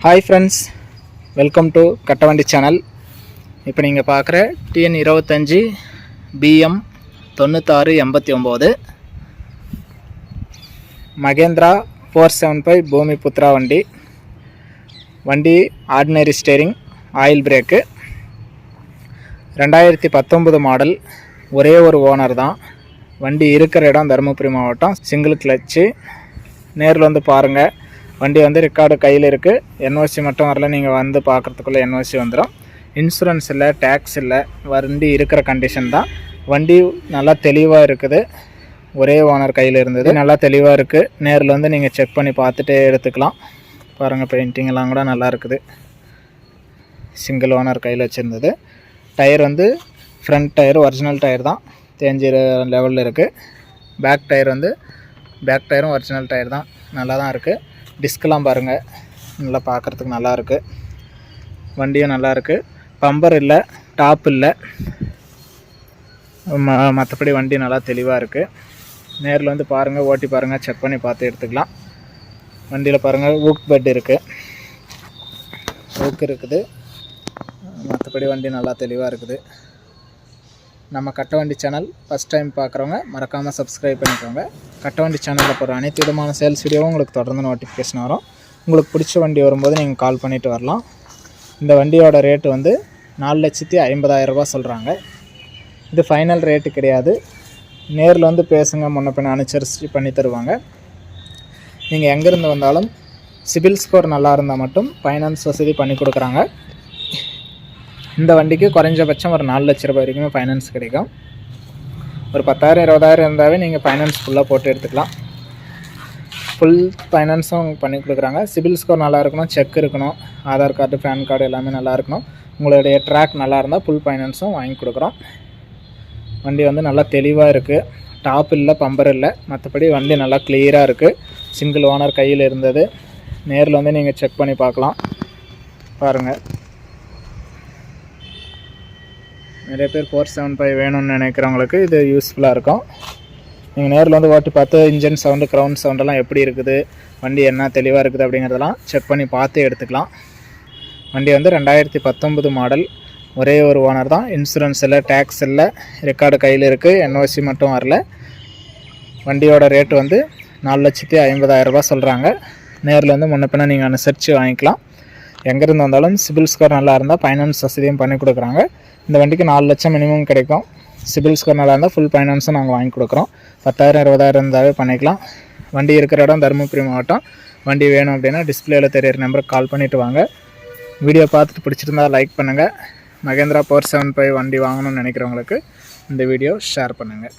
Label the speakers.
Speaker 1: Hi friends welcome to Kattavandi channel இப்போ நீங்கள் பார்க்குற டிஎன் இருபத்தஞ்சி பிஎம் தொண்ணூத்தாறு எண்பத்தி ஒம்பது மகேந்திரா ஃபோர் செவன் ஃபைவ் பூமி புத்ரா வண்டி. வண்டி ஆர்டினரி ஸ்டேரிங் ஆயில் பிரேக்கு ரெண்டாயிரத்தி பத்தொம்பது மாடல் ஒரே ஒரு ஓனர் தான். வண்டி இருக்கிற இடம் தருமபுரி மாவட்டம் சிங்கிள் கிளச்சு நேரில் வந்து பாருங்கள் வண்டி வந்து ரெக்கார்டு கையில் இருக்குது என்ஓசி மட்டும் வரல நீங்கள் வந்து பார்க்குறதுக்குள்ளே என்ஓசி வந்துடும் இன்சூரன்ஸ் இல்லை டேக்ஸ் இல்லை வண்டி இருக்கிற கண்டிஷன் தான். வண்டி நல்லா தெளிவாக இருக்குது. ஒரே ஓனர் கையில் இருந்தது. நல்லா தெளிவாக இருக்குது நேரில் வந்து நீங்கள் செக் பண்ணி பார்த்துட்டே எடுத்துக்கலாம். பாருங்கள் பெயிண்டிங்கெல்லாம் கூட நல்லா இருக்குது. சிங்கிள் ஓனர் கையில் வச்சுருந்தது. டயர் வந்து ஃப்ரண்ட் டயர் ஒரிஜினல் டயர் தான். தேஞ்சி லெவலில் இருக்குது பேக் டயர் வந்து பேக் டயரும் ஒரிஜினல் டயர் தான். நல்லா தான் இருக்குது டிஸ்கெலாம் பாருங்கள் நல்லா பார்க்குறதுக்கு நல்லா இருக்குது வண்டியும் நல்லாயிருக்கு பம்பர் இல்லை டாப் இல்லை. ம மற்றபடி வண்டி நல்லா தெளிவாக இருக்குது நேரில் வந்து பாருங்கள் ஓட்டி பாருங்கள் செக் பண்ணி பார்த்து எடுத்துக்கலாம். வண்டியில் பாருங்கள் ஊக் பெட் இருக்குது ஊக்கு இருக்குது. மற்றபடி வண்டி நல்லா தெளிவாக இருக்குது. நம்ம கட்டவண்டி சேனல் ஃபஸ்ட் டைம் பார்க்குறவங்க மறக்காமல் சப்ஸ்கிரைப் பண்ணிக்கோங்க. கட்டவண்டி சேனலில் போகிற அனைத்து விதமான சேல்ஸ் வீடியோவும் உங்களுக்கு தொடர்ந்து நோட்டிஃபிகேஷன் வரும். உங்களுக்கு பிடிச்ச வண்டி வரும்போது நீங்கள் கால் பண்ணிவிட்டு வரலாம். இந்த வண்டியோட ரேட்டு வந்து நாலு லட்சத்தி ஐம்பதாயிரரூபா சொல்கிறாங்க இது ஃபைனல் ரேட்டு கிடையாது. நேரில் வந்து பேசுங்க முன்ன பின்ன அனுசரித்து பண்ணி தருவாங்க. நீங்கள் எங்கேருந்து வந்தாலும் சிபில் ஸ்கோர் நல்லா இருந்தால் மட்டும் ஃபைனான்ஸ் வசதி பண்ணி கொடுக்குறாங்க. இந்த வண்டிக்கு குறைஞ்சபட்சம் ஒரு நாலு லட்ச ரூபாய் வரைக்குமே ஃபைனான்ஸ் கிடைக்கும். ஒரு பத்தாயிரம் இருபதாயிரம் இருந்தாவே நீங்கள் ஃபைனான்ஸ் ஃபுல்லாக போட்டு எடுத்துக்கலாம். ஃபுல் ஃபைனான்ஸும் பண்ணி கொடுக்குறாங்க. சிபில் ஸ்கோர் நல்லா இருக்கணும் செக் இருக்கணும் ஆதார் கார்டு பேன் கார்டு எல்லாமே நல்லா இருக்கணும். உங்களுடைய ட்ராக் நல்லா இருந்தால் ஃபுல் ஃபைனான்ஸும் வாங்கி கொடுக்குறோம். வண்டி வந்து நல்லா தெளிவாக இருக்குது டாப் இல்லை பம்பர் இல்லை. மற்றபடி வண்டி நல்லா கிளியராக இருக்குது சிங்கிள் ஓனர் கையில் இருந்தது. நேரில் வந்து நீங்கள் செக் பண்ணி பார்க்கலாம். பாருங்கள் நிறைய பேர் ஃபோர் செவன் ஃபைவ் வேணும்னு நினைக்கிறவங்களுக்கு இது யூஸ்ஃபுல்லாக இருக்கும். நீங்கள் நேரில் வந்து ஓட்டி பார்த்து இன்ஜின் சவுண்டு க்ரௌண்ட் சவுண்டெல்லாம் எப்படி இருக்குது வண்டி என்ன தெளிவாக இருக்குது அப்படிங்கிறதெல்லாம் செக் பண்ணி பார்த்து எடுத்துக்கலாம். வண்டி வந்து ரெண்டாயிரத்தி பத்தொம்பது மாடல் ஒரே ஒரு ஓனர் தான். இன்சூரன்ஸ் இல்லை டேக்ஸ் இல்லை ரெக்கார்டு கையில் இருக்குது என்ஓசி மட்டும் வரல. வண்டியோட ரேட்டு வந்து நாலு லட்சத்தி ஐம்பதாயிரரூபா சொல்கிறாங்க நேரில் வந்து முன்ன பின்ன நீங்கள் அனுசரித்து வாங்கிக்கலாம். எங்கேருந்து வந்தாலும் சிபில் ஸ்கோர் நல்லா இருந்தால் ஃபைனான்ஸ் வசதியும் பண்ணி கொடுக்குறாங்க. இந்த வண்டிக்கு நாலு லட்சம் மினிமம் கிடைக்கும். சிபில் ஸ்கோர் நல்லா இருந்தால் ஃபுல் ஃபைனான்ஸும் நாங்கள் வாங்கி கொடுக்குறோம். பத்தாயிரம் இருபதாயிரம் இருந்தாவே பண்ணிக்கலாம். வண்டி இருக்கிற இடம் தருமபுரி மாவட்டம். வண்டி வேணும் அப்படின்னா டிஸ்பிளேல தெரியிற நம்பருக்கு கால் பண்ணிவிட்டு வாங்க. வீடியோ பார்த்துட்டு பிடிச்சிருந்தா லைக் பண்ணுங்கள் மகேந்திரா பவர் செவன் ஃபைவ் வண்டி வாங்கணும்னு நினைக்கிறவங்களுக்கு இந்த வீடியோ ஷேர் பண்ணுங்கள்